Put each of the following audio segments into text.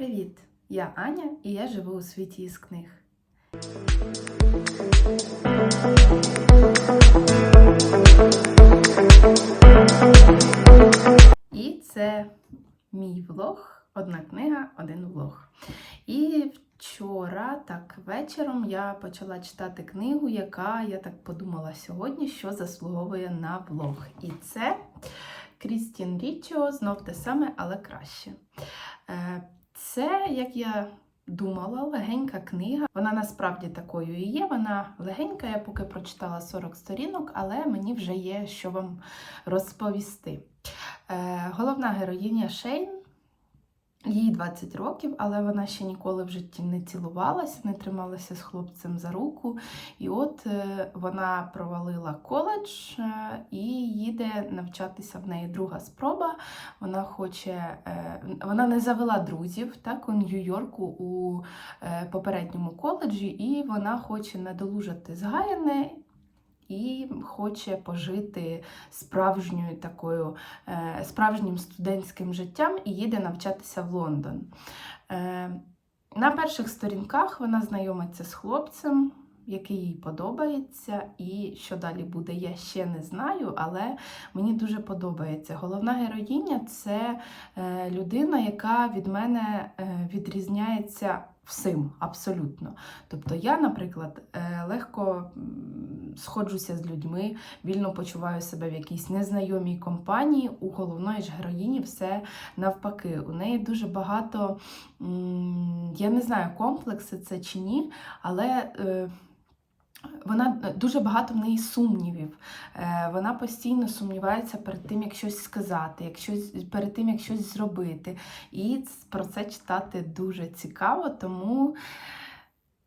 Привіт! Я Аня і я живу у світі із книг. І це мій влог, одна книга, один влог. І вчора, так вечором, я почала читати книгу, яка, я так подумала сьогодні, що заслуговує на влог. І це Крістін Річо, знов те саме, але краще. Це, як я думала, легенька книга. Вона насправді такою і є. Вона легенька, я поки прочитала 40 сторінок, але мені вже є що вам розповісти. Е, Головна героїня Шейн. Їй 20 років, але вона ще ніколи в житті не цілувалася, не трималася з хлопцем за руку. І от е, вона провалила коледж е, і їде навчатися в неї друга спроба. Вона хоче, е, вона не завела друзів так, у Нью-Йорку у попередньому коледжі, і вона хоче надолужати згаяне. І хоче пожити справжньою такою, е, справжнім студентським життям і їде навчатися в Лондон. Е, на перших сторінках вона знайомиться з хлопцем, який їй подобається, і що далі буде, я ще не знаю, але мені дуже подобається. Головна героїня це е, людина, яка від мене відрізняється всім абсолютно. Тобто я, наприклад, е, легко сходжуся з людьми, вільно почуваю себе в якійсь незнайомій компанії. У головної ж героїні все навпаки. У неї дуже багато, я не знаю, комплекси це чи ні, але. Е, Вона дуже багато в неї сумнівів. Е, Вона постійно сумнівається перед тим, як щось сказати, як щось, перед тим, як щось зробити. І про це читати дуже цікаво, тому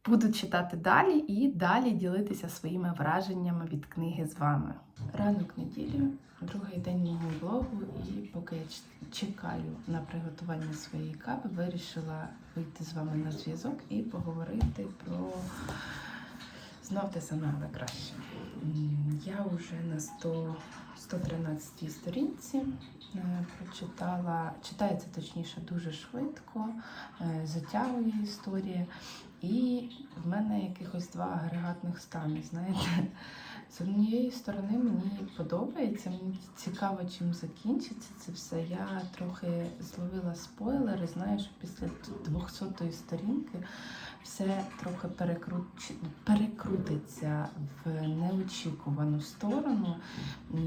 буду читати далі і далі ділитися своїми враженнями від книги з вами. Ранок неділі, другий день мого блогу, і поки я чекаю на приготування своєї кави, вирішила вийти з вами на зв'язок і поговорити про знов те саме, але краще. Я вже на 100, 113 сторінці е, прочитала, читається точніше дуже швидко, е, затягує історія. І в мене якихось два агрегатних стани. Знаєте, з однієї сторони мені подобається, мені цікаво, чим закінчиться це все. Я трохи зловила спойлери. Знаєш, після 200-ї сторінки все трохи перекруч... перекрутиться в неочікувану сторону.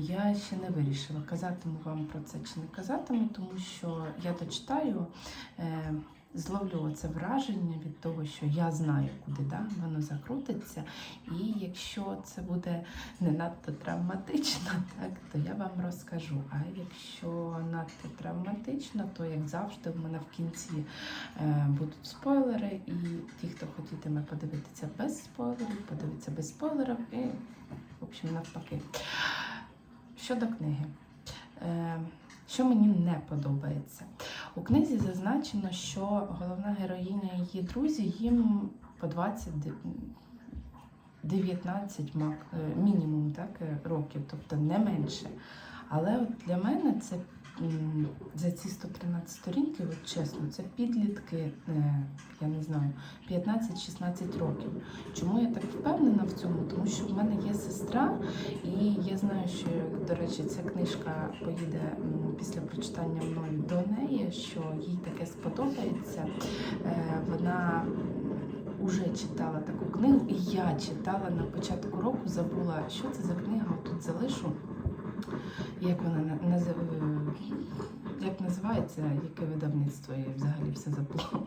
Я ще не вирішила, казатиму вам про це чи не казатиму, тому що я дочитаю. Е... Зловлю це враження від того, що я знаю, куди да, воно закрутиться. І якщо це буде не надто травматично, так, то я вам розкажу. А якщо надто травматично, то як завжди, в мене в кінці е, будуть спойлери, і ті, хто хотітиме подивитися без спойлерів, подивиться без спойлерів, і, в общем, навпаки. Щодо книги. Е, що мені не подобається? У книзі зазначено, що головна героїня і її друзі їм по 20 19 мак- е, мінімум так, е, років, тобто не менше. Але от для мене це за ці 113 сторінків, от чесно, це підлітки, е, я не знаю, 15-16 років. Чому я так впевнена в цьому? Тому що в мене є сестра, і я знаю, що, до речі, ця книжка поїде після прочитання мною до неї, що їй таке сподобається. Е, Вона вже читала таку книгу, і я читала на початку року, забула, що це за книга, тут залишу. Як вона як називається, яке видавництво, я взагалі все забула.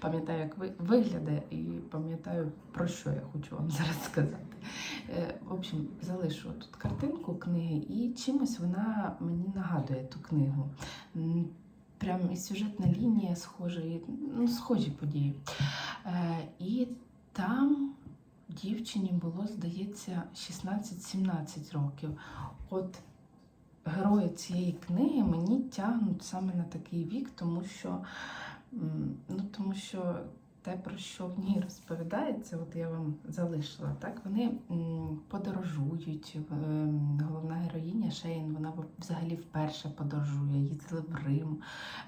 Пам'ятаю, як ви- виглядає, і пам'ятаю, про що я хочу вам зараз сказати. Е, В общем, залишу тут картинку книги, і чимось вона мені нагадує ту книгу. Прям і сюжетна лінія схожа, і, ну, схожі події. Е, І там дівчині було, здається, 16-17 років. От герої цієї книги мені тягнуть саме на такий вік, тому що, ну, тому що те, про що в ній розповідається, от я вам залишила, так вони подорожують. Головна героїня Шейн, вона взагалі вперше подорожує, їздили в Рим,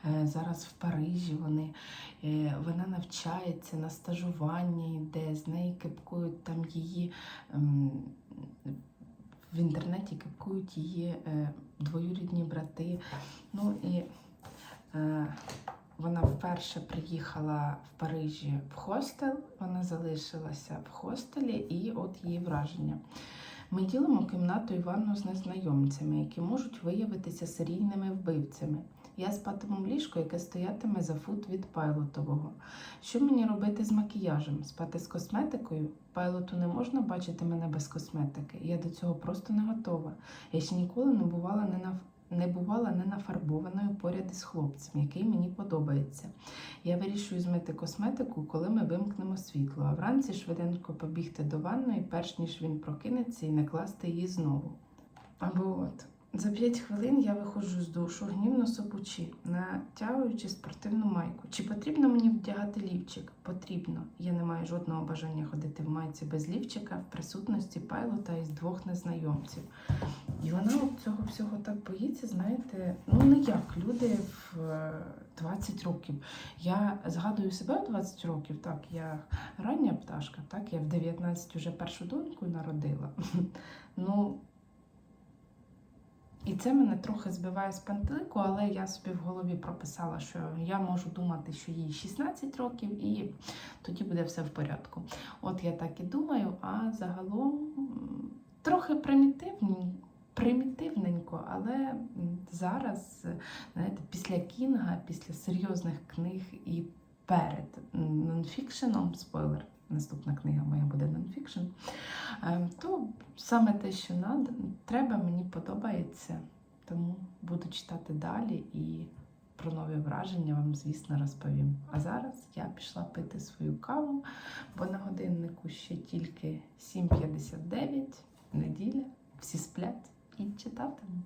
е, зараз в Парижі вони. Е, Вона навчається на стажуванні, де з неї кипкують там її. В інтернеті кипкують її е, двоюрідні брати. Ну і е, вона вперше приїхала в Парижі в хостел, вона залишилася в хостелі, і от її враження. Ми ділимо кімнату і ванну з незнайомцями, які можуть виявитися серійними вбивцями. Я спатиму в ліжко, яке стоятиме за фут від пайлотового. Що мені робити з макіяжем? Спати з косметикою? Пайлоту не можна бачити мене без косметики. Я до цього просто не готова. Я ще ніколи не бувала не на не бувала не нафарбованою поряд із хлопцем, який мені подобається. Я вирішую змити косметику, коли ми вимкнемо світло, а вранці швиденько побігти до ванної, перш ніж він прокинеться і не класти її знову. Або от. За 5 хвилин я виходжу з душу, гнівно сопучи, натягуючи спортивну майку. Чи потрібно мені вдягати лівчик? Потрібно. Я не маю жодного бажання ходити в майці без лівчика в присутності пайлота із двох незнайомців. І вона цього всього так боїться, знаєте, ну не як люди в е, 20 років. Я згадую себе в 20 років, так, я рання пташка, так, я в 19 вже першу доньку народила. Ну, і це мене трохи збиває з пантелику, але я собі в голові прописала, що я можу думати, що їй 16 років, і тоді буде все в порядку. От я так і думаю, а загалом трохи примітивні. Примітивненько, але зараз, знаєте, після Кінга, після серйозних книг і перед нонфікшеном, спойлер, наступна книга моя буде нонфікшн, е, то саме те, що треба, мені подобається. Тому буду читати далі і про нові враження вам, звісно, розповім. А зараз я пішла пити свою каву, бо на годиннику ще тільки 7.59, неділя, всі сплять і читатиму.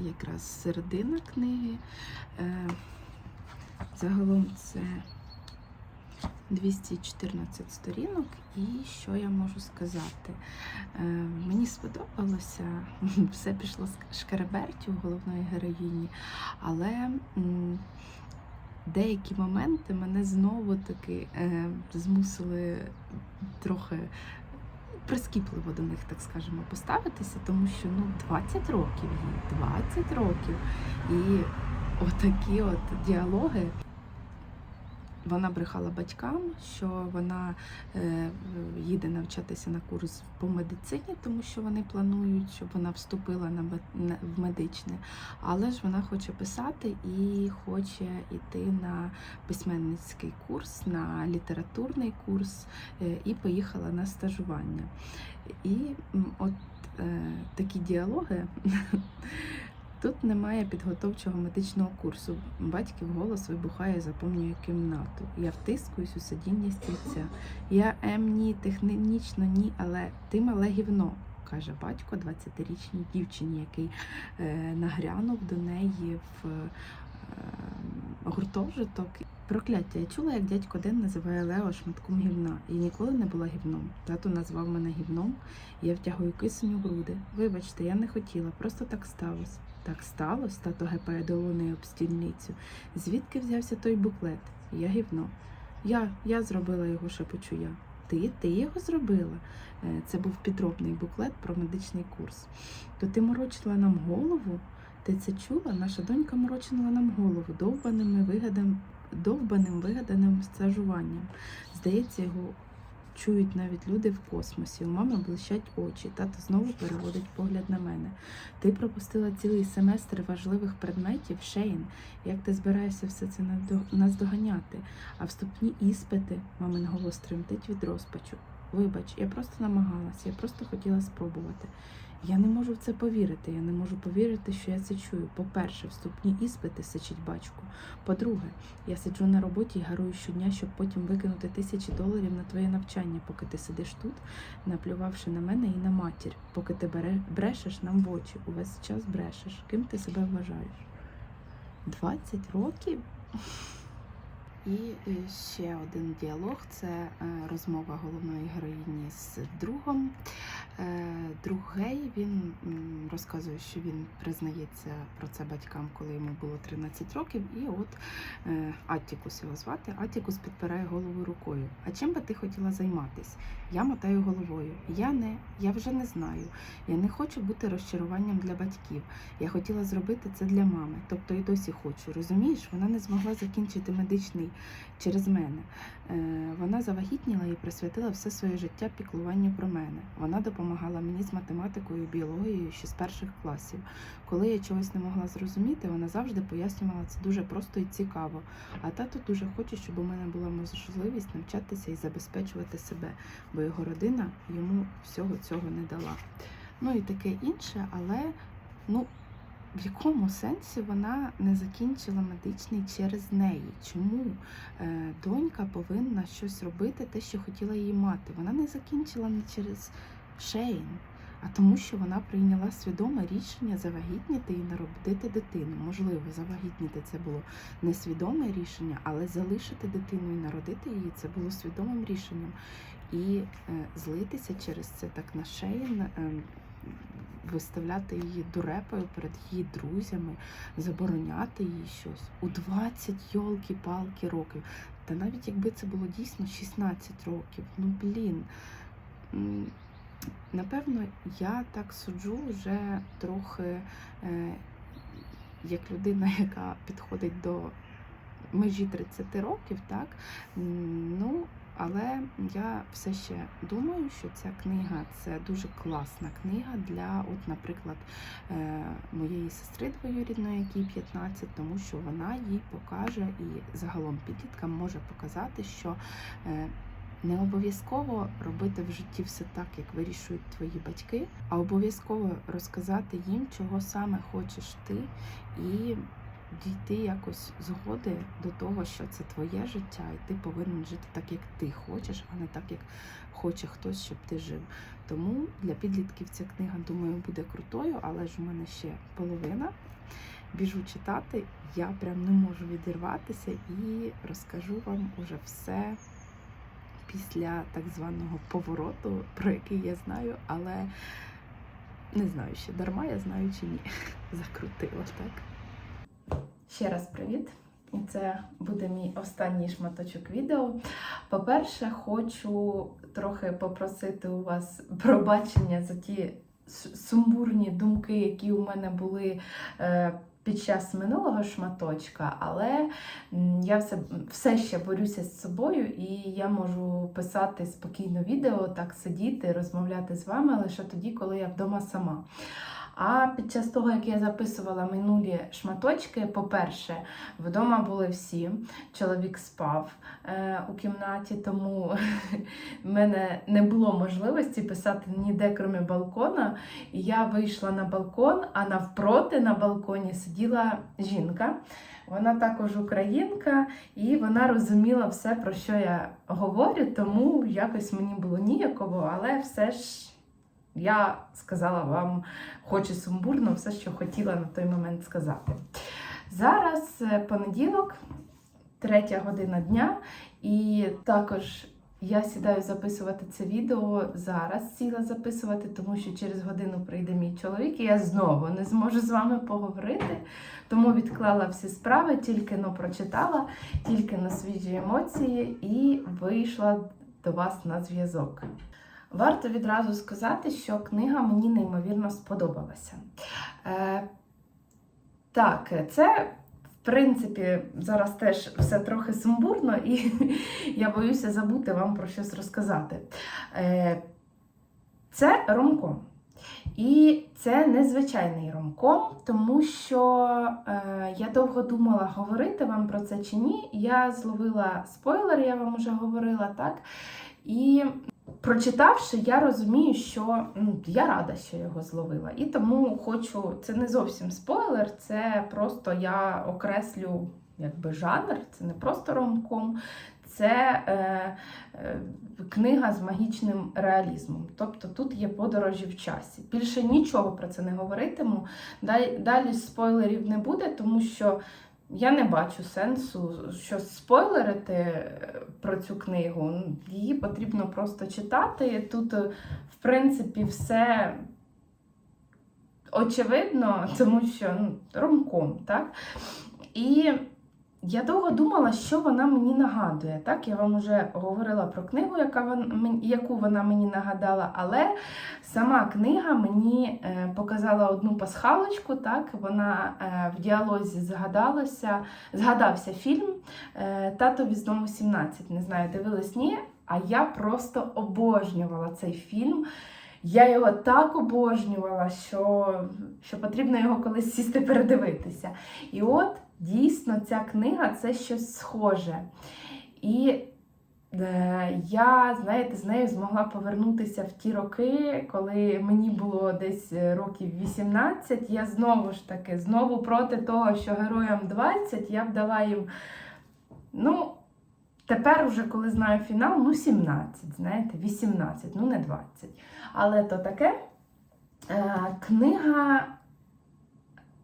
Якраз середина книги. Е, загалом це 214 сторінок. І що я можу сказати? Е, мені сподобалося, все пішло з шкеребертю головної героїні, але. Деякі моменти мене знову таки е, змусили трохи прискіпливо до них, так скажемо, поставитися, тому що ну 20 років їй, 20 років. І отакі от діалоги. Вона брехала батькам, що вона е, їде навчатися на курс по медицині, тому що вони планують, щоб вона вступила на, в медичне. Але ж вона хоче писати і хоче йти на письменницький курс, на літературний курс е, і поїхала на стажування. І от е, такі діалоги. Тут немає підготовчого медичного курсу. Батьків голос вибухає, заповнює кімнату. Я втискуюсь у сидіння стільця. Я ем, ні, технічно ні, але ти мале гівно, каже батько 20-річній дівчині, який е, нагрянув до неї в е, гуртожиток. Прокляття. Я чула, як дядько Ден називає Лео шматком гівна. Я ніколи не була гівном. Тато назвав мене гівном, я втягую кисень у груди. Вибачте, я не хотіла, просто так сталося. Так сталося, тато гепає долонею об стільницю. Звідки взявся той буклет? Я гівно. Я, я зробила його, шепочу я. Ти, ти його зробила? Е, Це був підробний буклет про медичний курс. То ти морочила нам голову? Ти це чула? Наша донька морочила нам голову довбаними вигадам, довбаним вигаданим стажуванням. Здається, його чують навіть люди в космосі. У мами блищать очі. Тато знову переводить погляд на мене. Ти пропустила цілий семестр важливих предметів, Шейн. Як ти збираєшся все це наздоганяти? А вступні іспити, мамин голос тремтить від розпачу. Вибач, я просто намагалася, я просто хотіла спробувати. Я не можу в це повірити. Я не можу повірити, що я це чую. По-перше, вступні іспити сичить батько. По-друге, я сиджу на роботі і гарую щодня, щоб потім викинути тисячі доларів на твоє навчання, поки ти сидиш тут, наплювавши на мене і на матір, поки ти брешеш нам в очі, увесь час брешеш. Ким ти себе вважаєш? 20 років? І е, ще один діалог це е, розмова головної героїні з другом. Е, Друг гей він розказує, що він признається про це батькам, коли йому було 13 років. І от е, Аттікус його звати. Аттікус підпирає голову рукою. А чим би ти хотіла займатися? Я мотаю головою. Я не, я вже не знаю. Я не хочу бути розчаруванням для батьків. Я хотіла зробити це для мами, тобто і досі хочу. Розумієш, вона не змогла закінчити медичний через мене. Е, Вона завагітніла і присвятила все своє життя піклуванню про мене. Вона допомагала мені з математикою і біологією ще з перших класів. Коли я чогось не могла зрозуміти, вона завжди пояснювала це дуже просто і цікаво. А тато дуже хоче, щоб у мене була можливість навчатися і забезпечувати себе, бо його родина йому всього цього не дала. Ну і таке інше, але ну. В якому сенсі вона не закінчила медичний через неї? Чому е, донька повинна щось робити, те, що хотіла її мати? Вона не закінчила не через Шейн, а тому, що вона прийняла свідоме рішення завагітніти і народити дитину. Можливо, завагітніти це було несвідоме рішення, але залишити дитину і народити її це було свідомим рішенням. І е, злитися через це так на Шейн. Е, виставляти її дурепою перед її друзями, забороняти їй щось у 20 йолки-палки років. Та навіть якби це було дійсно 16 років, ну блін. Напевно, я так суджу вже трохи е, як людина, яка підходить до межі 30 років, так? Ну, але я все ще думаю, що ця книга це дуже класна книга для, от, наприклад, е, моєї сестри двоюрідної, якій 15, тому що вона їй покаже і загалом підліткам може показати, що е, не обов'язково робити в житті все так, як вирішують твої батьки, а обов'язково розказати їм, чого саме хочеш ти, і дійти якось згоди до того, що це твоє життя, і ти повинен жити так, як ти хочеш, а не так, як хоче хтось, щоб ти жив. Тому для підлітків ця книга, думаю, буде крутою, але ж у мене ще половина. Біжу читати, я прям не можу відірватися і розкажу вам уже все після так званого повороту, про який я знаю, але не знаю ще дарма, я знаю чи ні. Закрутила так. Ще раз привіт! І це буде мій останній шматочок відео. По-перше, хочу трохи попросити у вас пробачення за ті сумбурні думки, які у мене були е, під час минулого шматочка, але я все, все ще борюся з собою, і я можу писати спокійно відео, так сидіти, розмовляти з вами лише тоді, коли я вдома сама. А під час того, як я записувала минулі шматочки, по-перше, вдома були всі. Чоловік спав е, у кімнаті, тому в мене не було можливості писати ніде, крім балкона. І я вийшла на балкон, а навпроти на балконі сиділа жінка. Вона також українка, і вона розуміла все, про що я говорю, тому якось мені було ніяково, але все ж я сказала вам, хоч і сумбурно, все, що хотіла на той момент сказати. Зараз е, понеділок, третя година дня, і також я сідаю записувати це відео зараз. Сіла записувати, тому що через годину прийде мій чоловік, і я знову не зможу з вами поговорити. Тому відклала всі справи, тільки но прочитала, тільки на свіжі емоції і вийшла до вас на зв'язок. Варто відразу сказати, що книга мені неймовірно сподобалася. Е, так, це, в принципі, зараз теж все трохи сумбурно, і я боюся забути вам про щось розказати. Е, це ромком. І це незвичайний ромком, тому що е, я довго думала, говорити вам про це чи ні. Я зловила спойлер, я вам вже говорила, так? І прочитавши, я розумію, що ну, я рада, що його зловила. І тому хочу, це не зовсім спойлер, це просто я окреслю якби жанр, це не просто ромком, це е, е, книга з магічним реалізмом. Тобто тут є подорожі в часі. Більше нічого про це не говоритиму. Далі, спойлерів не буде, тому що. Я не бачу сенсу щось спойлерити е, про цю книгу. Її потрібно просто читати. Тут, е, в принципі, все очевидно, тому що ну, ромком, так? І я довго думала, що вона мені нагадує. Так, я вам вже говорила про книгу, яка яку вона мені нагадала, але сама книга мені е, показала одну пасхалочку. Так, вона е, в діалозі згадалася, згадався фільм е, Татові знову 17. Не знаю, дивились ні, а я просто обожнювала цей фільм. Я його так обожнювала, що, що потрібно його колись сісти передивитися. І от дійсно ця книга це щось схоже. І е, я, знаєте, з нею змогла повернутися в ті роки, коли мені було десь років 18. Я знову ж таки, знову проти того, що героям 20, я б дала їм, ну, тепер, вже коли знаю фінал, ну 17, знаєте, 18, ну не 20. Але то таке. Е, книга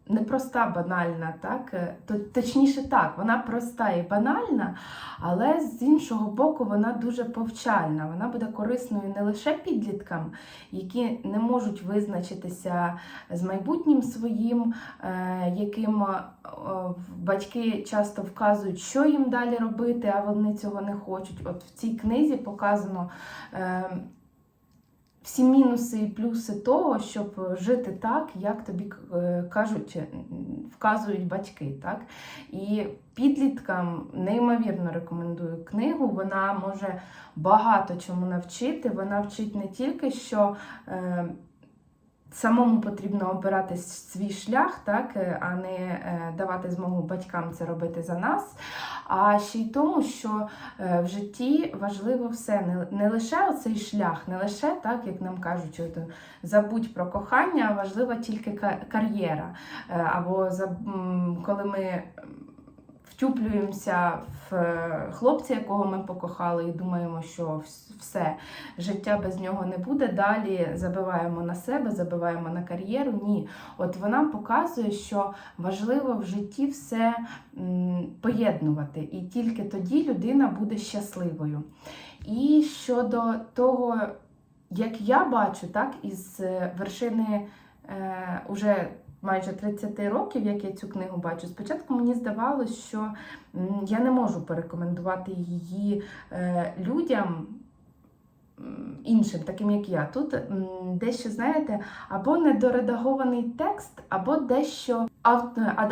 непроста, банальна, так? Е, точніше так, вона проста і банальна, але з іншого боку, вона дуже повчальна. Вона буде корисною не лише підліткам, які не можуть визначитися з майбутнім своїм, е, яким батьки часто вказують, що їм далі робити, а вони цього не хочуть. От в цій книзі показано всі мінуси і плюси того, щоб жити так, як тобі е, кажуть, вказують батьки. Так? І підліткам неймовірно рекомендую книгу. Вона може багато чому навчити. Вона вчить не тільки що. Е, Самому потрібно обирати свій шлях, так, е, а не е, давати змогу батькам це робити за нас. А ще й тому, що е, в житті важливо все, не лише оцей шлях, не лише так, як нам кажуть, от, забудь про кохання, а важлива тільки кар'єра. Або коли ми втюплюємося в е, хлопця, якого ми покохали, і думаємо, що все, життя без нього не буде. Далі забиваємо на себе, забиваємо на кар'єру. Ні. От вона показує, що важливо в житті все поєднувати, і тільки тоді людина буде щасливою. І щодо того, як я бачу, так, із е, вершини е, уже майже 30 років, як я цю книгу бачу, спочатку мені здавалося, що я не можу порекомендувати її е, людям. Іншим, таким як я. Тут дещо, знаєте, або недоредагований текст, або дещо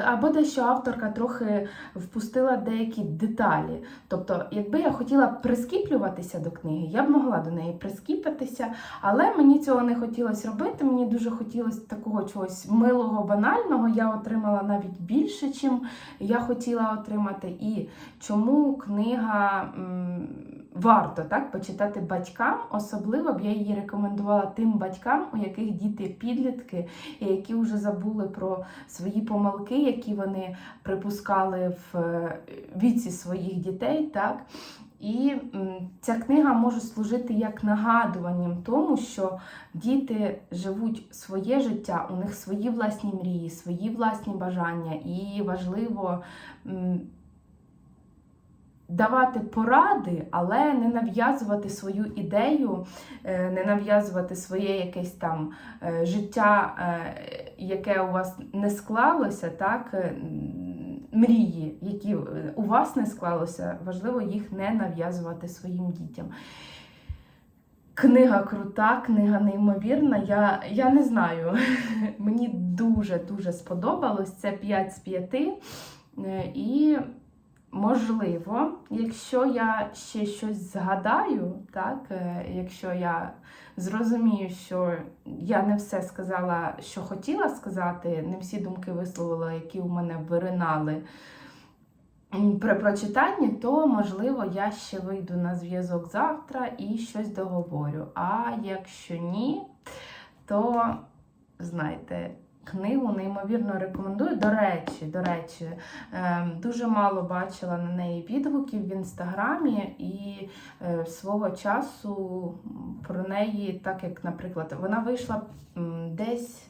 або дещо авторка трохи впустила деякі деталі. Тобто, якби я хотіла прискіплюватися до книги, я б могла до неї прискіпатися, але мені цього не хотілося робити. Мені дуже хотілося такого чогось милого, банального. Я отримала навіть більше, чим я хотіла отримати. І чому книга варто так почитати батькам, особливо б я її рекомендувала тим батькам, у яких діти підлітки, і які вже забули про свої помилки, які вони припускали в е, віці своїх дітей. так. І ця книга може служити як нагадуванням тому, що діти живуть своє життя, у них свої власні мрії, свої власні бажання, і важливо давати поради, але не нав'язувати свою ідею, е, не нав'язувати своє якесь там е, життя, е, яке у вас не склалося, так. Мрії, які у вас не склалося, важливо їх не нав'язувати своїм дітям. Книга крута, книга неймовірна. Я, я не знаю. Мені дуже-дуже сподобалось. Це 5 з 5. І, можливо, якщо я ще щось згадаю, так, е, якщо я зрозумію, що я не все сказала, що хотіла сказати, не всі думки висловила, які у мене виринали при прочитанні, то можливо я ще вийду на зв'язок завтра і щось договорю. А якщо ні, то знаєте. Книгу неймовірно рекомендую. До речі, до речі, ем, дуже мало бачила на неї відгуків в інстаграмі, і е, свого часу про неї, так як, наприклад, вона вийшла десь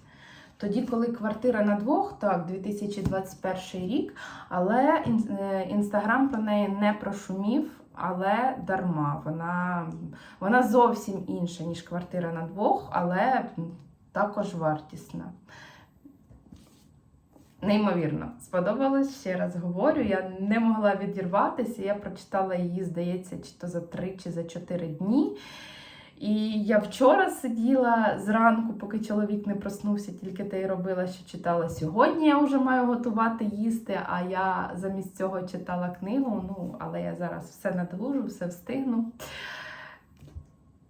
тоді, коли квартира на двох, так, 2021 рік, але е, інстаграм про неї не прошумів. Але дарма, вона, вона зовсім інша, ніж квартира на двох, але також вартісна. Неймовірно, сподобалось, ще раз говорю. Я не могла відірватися. Я прочитала її, здається, чи то за три, чи за чотири дні. І я вчора сиділа зранку, поки чоловік не проснувся, тільки те й робила, що читала сьогодні. Я вже маю готувати їсти, а я замість цього читала книгу. Ну, але я зараз все надолужу, все встигну.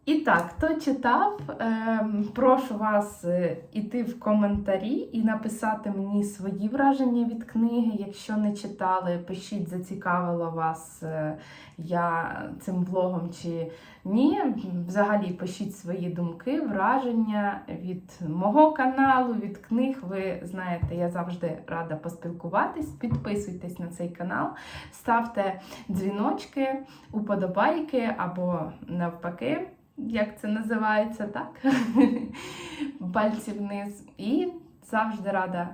І так, хто читав, ем, прошу вас е, іти в коментарі і написати мені свої враження від книги. Якщо не читали, пишіть, зацікавила вас е, я цим влогом чи ні. Взагалі пишіть свої думки, враження від мого каналу, від книг. Ви знаєте, я завжди рада поспілкуватись. Підписуйтесь на цей канал, ставте дзвіночки, уподобайки або навпаки як це називається, так? Пальці вниз. І завжди рада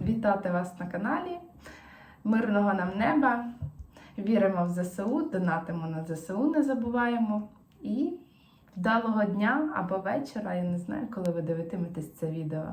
вітати вас на каналі. Мирного нам неба. Віримо в ЗСУ, донатимо на ЗСУ, не забуваємо. І вдалого дня або вечора. Я не знаю, коли ви дивитиметесь це відео.